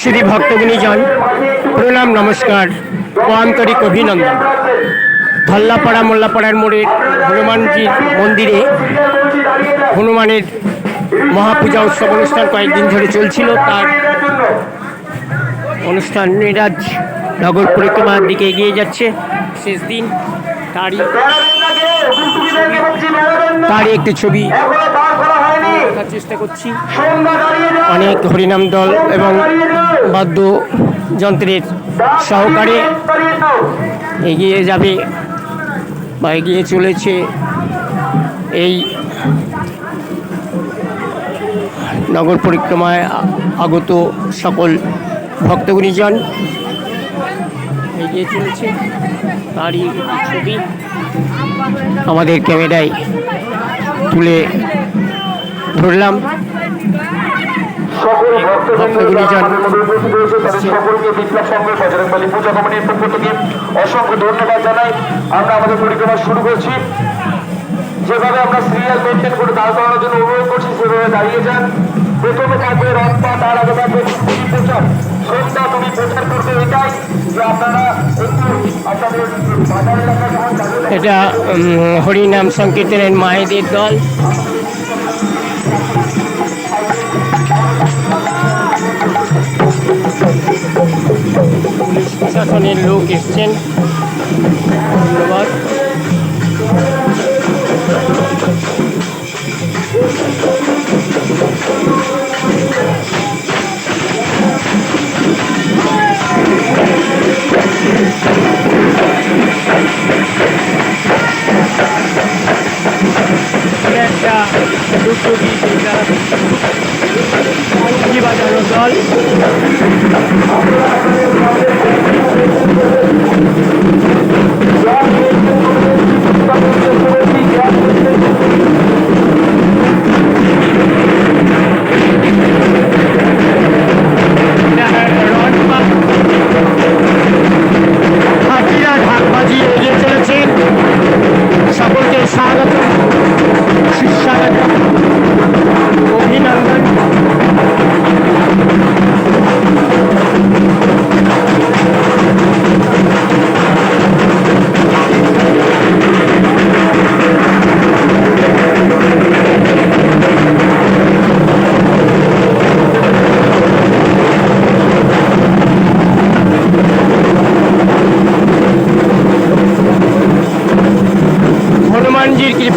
শ্রী ভক্তগুণীজন প্রণাম, নমস্কার ও আন্তরিক অভিনন্দন। ধল্লাপাড়া, মোল্লাপাড়ার মোড়ে হনুমানজির মন্দিরে হনুমানের মহাপূজা উৎসব অনুষ্ঠান কয়েকদিন ধরে চলছিল। তার অনুষ্ঠান নিরাজ নগর পরিক্রমার দিকে এগিয়ে যাচ্ছে। শেষ দিন তারই তারই একটি ছবি দেখার চেষ্টা করছি। অনেক হরিনাম দল এবং বাদ্যযন্ত্রের সহকারে এগিয়ে যাবে বা এগিয়ে চলেছে এই নগর পরিক্রমায় আগত সকল ভক্তগুণীজন। এগিয়ে চলেছে তারই ছবি। আমাদের ক্যামেরায় তুলে ধরলাম। সকল ভক্তগুলিজন সকলকে বিপ্লব সংঘ বজরংবলী পূজা কমিটির পক্ষ থেকে অসংখ্য ধন্যবাদ জানাই। আমরা আমাদের পরিক্রমা শুরু করছি। যেভাবে আমরা সিরিয়াল মেনটেন করে দাঁড় করানোর জন্য অনুরোধ করছি সেভাবে দাঁড়িয়ে যান। প্রথমে থাকবে রথপা তার আগে থাকবে তুমি প্রচার সন্ধ্যা তুমি প্রচার করবে এটাই যে আপনারা একটু আপনাদের বাজার এলাকা এটা হরিনাম সংকীর্তনের মায়েদের দল। প্রশাসনের লোক এসছেন ধন্যবাদ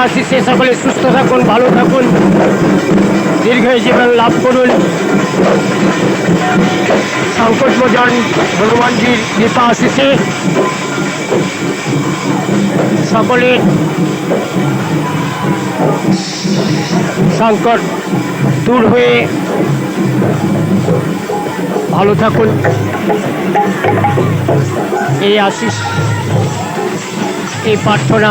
কৃপা আশিসে সকলে সুস্থ থাকুন, ভালো থাকুন। দীর্ঘ জীবন লাভ করুন। সংকট মোচন হনুমানজির কৃপা আশিসে সকলের সংকট দূর হয়ে ভালো থাকুন। এই আশিস, এই প্রার্থনা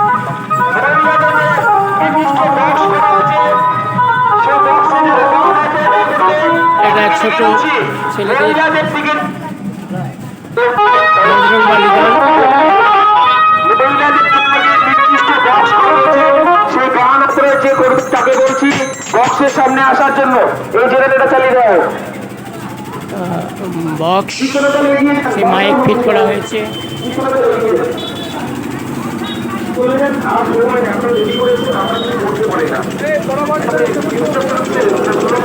যে করবে তাকে বলছি বক্সের সামনে আসার জন্য এই জেনারেটরটা চালিয়ে দেওয়া বক্স মাইক ফিট করা হয়েছে। কিশোরদা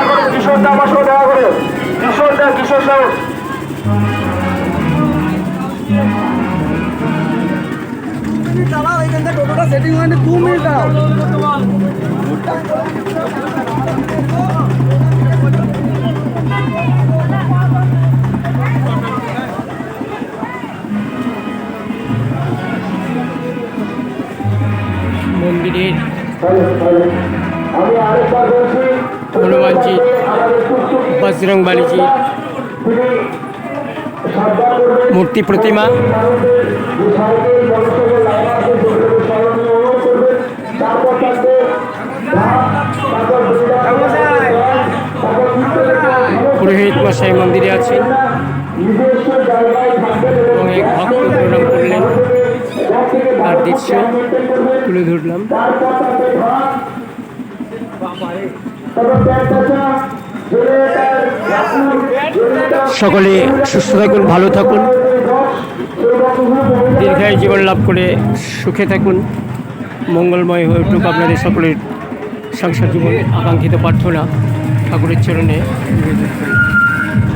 দেখা করে কিশোরদা আমার সঙ্গে কিশোরদা কিশোর সাউ চালাও এখান থেকে টোটোটা মন্দিরের আমি আরেকবার বলছি হনুমানজি আমাদের প্রস্তুতি বজরং বালিজির তিনি সাবধান করবেন মূর্তি প্রতিমা। পুরোহিত মশাই মন্দিরে আছেন এবং এক ভক্ত প্রণাম করলেন। তার দৃশ্য তুলে ধরলাম। সকলে সুস্থ থাকুন, ভালো থাকুন। দীর্ঘায় জীবন লাভ করে সুখে থাকুন। মঙ্গলময় হয়ে উঠুক আপনাদের সকলের সংসার জীবন আকাঙ্ক্ষিত প্রার্থনা ঠাকুরের চরণে। নিবেদন করি